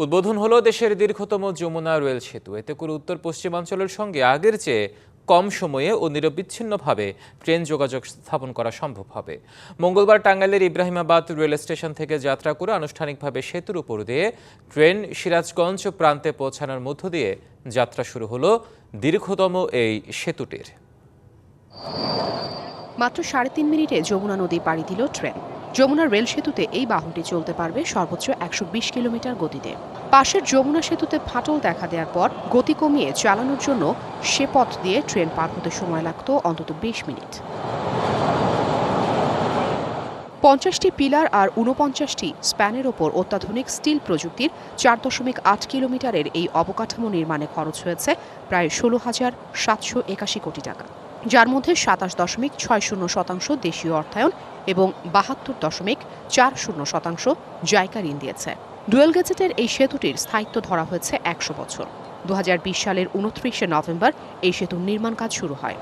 উদ্বোধন হলো দেশের দীর্ঘতম যমুনা রেল সেতু। এতে করে উত্তর পশ্চিমাঞ্চলের সঙ্গে আগের চেয়ে কম সময়ে ও নিরবিচ্ছিন্নভাবে ট্রেন যোগাযোগ স্থাপন করা সম্ভব হবে। মঙ্গলবার টাঙ্গাইলের ইব্রাহিমাবাদ রেল স্টেশন থেকে যাত্রা করে আনুষ্ঠানিকভাবে সেতুর উপর দিয়ে ট্রেন সিরাজগঞ্জ প্রান্তে পৌঁছানোর মধ্য দিয়ে যাত্রা শুরু হলো দীর্ঘতম এই সেতুটির। মাত্র সাড়ে তিন মিনিটে যমুনা নদী পাড়ি দিল ট্রেন। যমুনা রেল সেতুতে এই বাহনটি চলতে পারবে সর্বোচ্চ একশো বিশ কিলোমিটার গতিতে। পাশের যমুনা সেতুতে ফাটল দেখা দেওয়ার পর গতি কমিয়ে চালানোর জন্য সে পথ দিয়ে ট্রেন পার হতে সময় লাগতো অন্তত বিশ মিনিট। পঞ্চাশটি পিলার আর ঊনপঞ্চাশটি স্প্যানের ওপর অত্যাধুনিক স্টিল প্রযুক্তির চার দশমিক আট কিলোমিটারের এই অবকাঠামো নির্মাণে খরচ হয়েছে প্রায় ষোলো হাজার সাতশো একাশি কোটি টাকা। যার মধ্যে সাতাশ দশমিক ছয় শূন্য শতাংশ দেশীয় অর্থায়ন এবং বাহাত্তর দশমিক চার শূন্য শতাংশ জায়গা ঋণ দিয়েছে। ডুয়েল গেজেটের এই সেতুটির স্থায়িত্ব ধরা হয়েছে একশো বছর। দু হাজার বিশ সালের উনত্রিশে নভেম্বর এই সেতুর নির্মাণ কাজ শুরু হয়।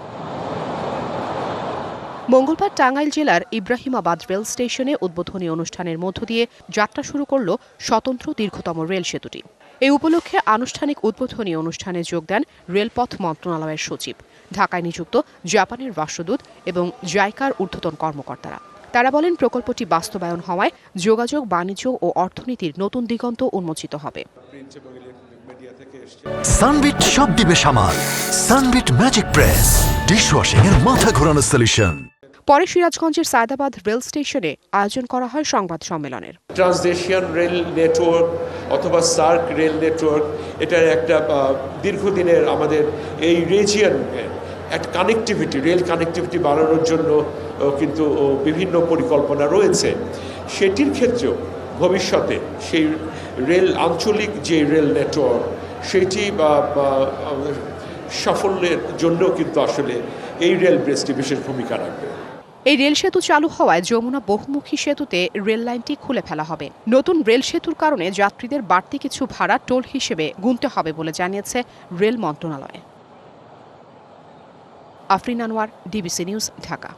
মঙ্গলবার টাঙ্গাইল জেলার ইব্রাহিমাবাদ রেল স্টেশনে উদ্বোধনী অনুষ্ঠানের মধ্য দিয়ে যাত্রা শুরু করল স্বতন্ত্র দীর্ঘতম রেল সেতুটি। এই উপলক্ষে আনুষ্ঠানিক উদ্বোধনী অনুষ্ঠানে যোগ দেন রেলপথ মন্ত্রণালয়ের সচিব। ঢাকায় নিযুক্ত জাপানের রাষ্ট্রদূত এবং জাইকার ঊর্ধ্বতন কর্মকর্তারা। তারা বলেন, প্রকল্পটি বাস্তবায়ন হওয়ায় যোগাযোগ, বাণিজ্য ও অর্থনীতির নতুন দিগন্ত উন্মোচিত হবে। সানবিট সব দিবে সামাল। সানবিট ম্যাজিক প্রেস, ডিশওয়াশিং এর মাথা ঘোরানো সলিউশন পরে সিরাজগঞ্জের সায়দাবাদ রেল স্টেশনে আয়োজন করা হয় সংবাদ সম্মেলনের। ট্রান্সদেশিয়ান রেল নেটওয়ার্ক অথবা সার্ক রেল নেটওয়ার্ক, এটার একটা দীর্ঘদিনের আমাদের এই রিজিয়ন একটা কানেক্টিভিটি, রেল কানেক্টিভিটি বাড়ানোর জন্য কিন্তু বিভিন্ন পরিকল্পনা রয়েছে। সেটির ক্ষেত্রেও ভবিষ্যতে সেই রেল, আঞ্চলিক যে রেল নেটওয়ার্ক, সেটি, বা সাফল্যের জন্য কিন্তু আসলে এই রেল ব্রিজটি বিশেষ ভূমিকা রাখবে। এই রেল সেতু চালু হওয়ায় যমুনা বহুমুখী সেতুতে রেল লাইনটি খুলে ফেলা হবে। নতুন রেল সেতুর কারণে যাত্রীদের বাড়তি কিছু ভাড়া টোল হিসেবে গুনতে হবে বলে জানিয়েছে রেল মন্ত্রণালয়। Afrin Anwar, DBC news, Dhaka.